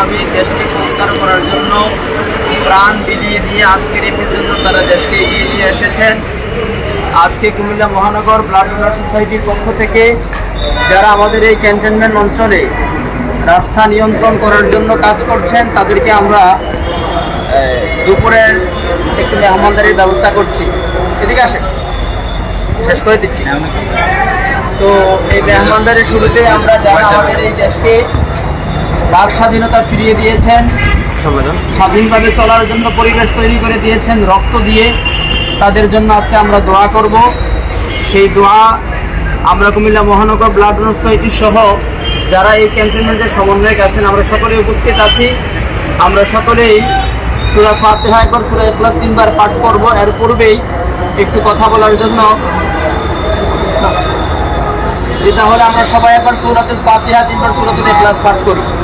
সুন্দরভাবে দেশকে সংস্কার করার জন্য প্রাণ বিলিয়ে দিয়ে আজকের এই পর্যন্ত তারা দেশকে এগিয়ে নিয়ে এসেছেন। আজকে কুমিল্লা মহানগর ব্লাড ডোনার সোসাইটির পক্ষ থেকে যারা আমাদের এই ক্যান্টনমেন্ট অঞ্চলে রাস্তা নিয়ন্ত্রণ করার জন্য কাজ করছেন, তাদেরকে আমরা দুপুরের একটু মেহমানদারির ব্যবস্থা করছি। এদিকে আসেন। শেষ করে দিচ্ছি। তো এই মেহমানদারির শুরুতে আমরা যারা আমাদের এই দেশকে বাক স্বাধীনতা ফিরিয়ে দিয়েছেন। স্বাধীনভাবে চলার জন্য পরিবেশ তৈরি করে দিয়েছেন রক্ত দিয়ে। তাদের জন্য আজকে আমরা দোয়া করব। সেই দোয়া আমরা কুমিল্লা মহানগর ব্লাড ডোনার সোসাইটি সহ যারা এই ক্যান্টনমেন্টের সমন্বয়ক আছেন আমরা সকলে উপস্থিত আছি। আমরা সকলেই সুরা ফাতেহা একবার সুরা এখলাস তিনবার পাঠ করব। এর পূর্বেই একটু কথা বলার জন্য। যে তাহলে আমরা সবাই একবার সুরাতুল ফাতিহা তিনবার সুরাতুল ইখলাস পাঠ করি।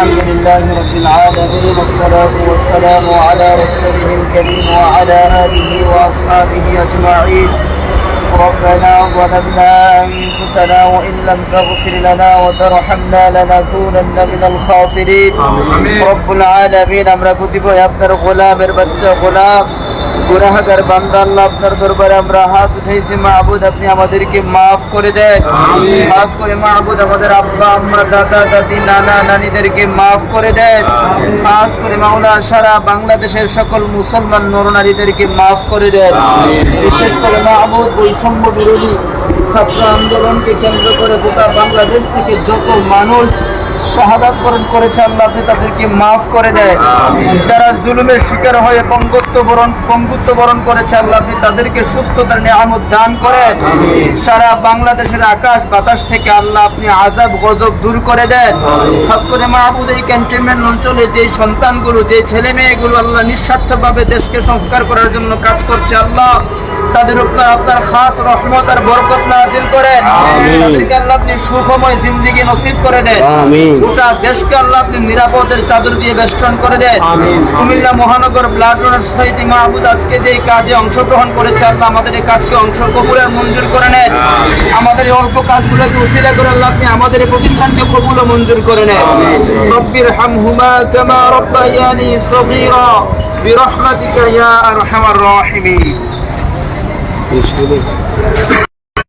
الحمد لله رب العالمين والصلاة والسلام على رسوله الكريم وعلى آله وأصحابه أجمعين ربنا ظلمنا أنفسنا وإن لم تغفر لنا وترحمنا لنكونن من الخاسرين رب العالمين আমরা কুতিব আপনার গোলামের বাচ্চা গোলাম গুনাহগার বান্দা আল্লাহ আপনার দরবারে আমরা হাত উঠাইছি। মাহবুদ আপনি আমাদেরকে মাফ করে দেন। খাস করে মাহবুদ আমাদের আব্বা আম্মা দাদা দাদি নানা নানিদেরকে মাফ করে দেন। খাস করে মাওলা সারা বাংলাদেশের সকল মুসলমান নরনারীদেরকে মাফ করে দেন। বিশেষ করে মাহবুদ বৈষম্য বিরোধী ছাত্র আন্দোলনকে কেন্দ্র করে গোটা বাংলাদেশ থেকে যত মানুষ শাহাদাত বরণ করেছে আল্লাহ আপনি তাদেরকে মাফ করে দেয়। যারা জুলুমের শিকার হয়ে পঙ্গুত্ব বরণ পঙ্গুত্ব বরণ করেছে আল্লাহ আপনি তাদেরকে সুস্থতার নিয়ামত দান করেন সারা বাংলাদেশের আকাশ বাতাস থেকে আল্লাহ আপনি আজাব গজব দূর করে দেন। খাস করে মাহবুদ এই ক্যান্টনমেন্ট অঞ্চলে যে সন্তানগুলো যে ছেলে মেয়েগুলো আল্লাহ নিঃস্বার্থভাবে দেশকে সংস্কার করার জন্য কাজ করছে আল্লাহ তাদের উপর আপনার খাস রহমত আর বরকত নাজিল করেন তাদেরকে আল্লাহ আপনি সুখময় জিন্দিগি নসিব করে দেন গোটা দেশকে আল্লাহ আপনি নিরাপদের চাদর দিয়ে বেষ্টন করে দেন কুমিল্লা মহানগর ব্লাড ডোনার সোসাইটি মাহবুদ আজকে যে এই কাজে অংশগ্রহণ করেছে আল্লাহ আমাদের এই কাজকে অংশ কবুলের মঞ্জুর করে নেন আমাদের এই অল্প কাজগুলোকে উশিলা করে আল্লাহ আপনি আমাদের এই প্রতিষ্ঠানকে কবুল ও মঞ্জুর করে নেন রব্বির হামহুমা কামা রব্বায়ানি সগীরা برحمتك يا ارحم الراحمين İlişkili.